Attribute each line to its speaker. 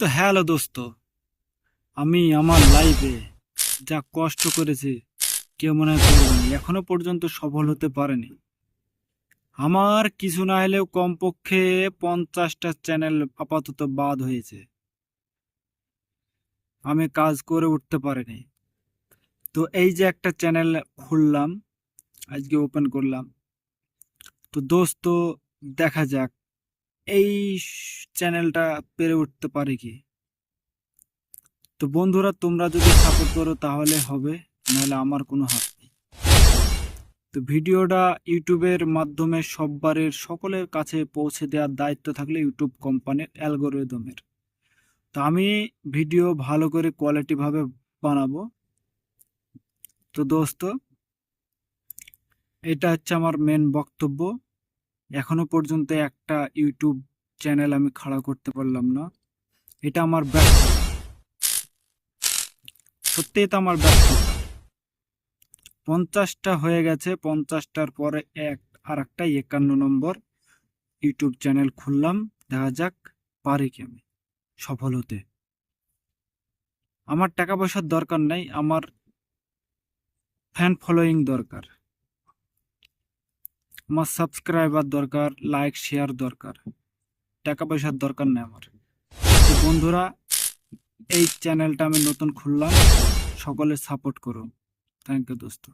Speaker 1: তো হ্যালো দোস্ত, আমি আমার লাইফে যা কষ্ট করেছি, কেউ মনে করবেনি এখনও পর্যন্ত সফল হতে পারেনি। আমার কিছু না হলেও কমপক্ষে পঞ্চাশটা চ্যানেল আপাতত বাদ হয়েছে। আমি কাজ করে উঠতে পারিনি। তো এই যে একটা চ্যানেল খুললাম, আজকে ওপেন করলাম। তো দোস্ত, দেখা যাক। এই চ্যানেলটা পেরে উঠতে পারে কি? তো বন্ধুরা, তোমরা যদি সাপোর্ট করো, তাহলে হবে, নাহলে আমার কোনো হাত নেই। তো ভিডিওটা ইউটিউবের মাধ্যমে সববারের সকলের কাছে পৌঁছে দেওয়ার দায়িত্ব থাকলে ইউটিউব কোম্পানির অ্যালগোরিদমের। তো আমি ভিডিও ভালো করে কোয়ালিটিভাবে বানাবো। তো দোস্ত, এটা হচ্ছে আমার মেন বক্তব্য। এখনও পর্যন্ত একটা ইউটিউব চ্যানেল আমি খাড়া করতে পারলাম না। এটা আমার ব্যর্থতা সত্যি এটা আমার ব্যর্থতা পঞ্চাশটা হয়ে গেছে, পঞ্চাশটার পরে এক আর একটা একান্ন নম্বর ইউটিউব চ্যানেল খুললাম। দেখা যাক পারি কি আমি সফল হতে। আমার টাকা পয়সার দরকার নেই, আমার ফ্যান ফলোয়িং দরকার। আমার সাবস্ক্রাইবার দরকার লাইক শেয়ার দরকার। টাকা পয়সার দরকার নেই আমার। তো বন্ধুরা, এই চ্যানেলটা আমি নতুন খুললাম। সকলে সাপোর্ট করুন। থ্যাংক ইউ দোস্ত।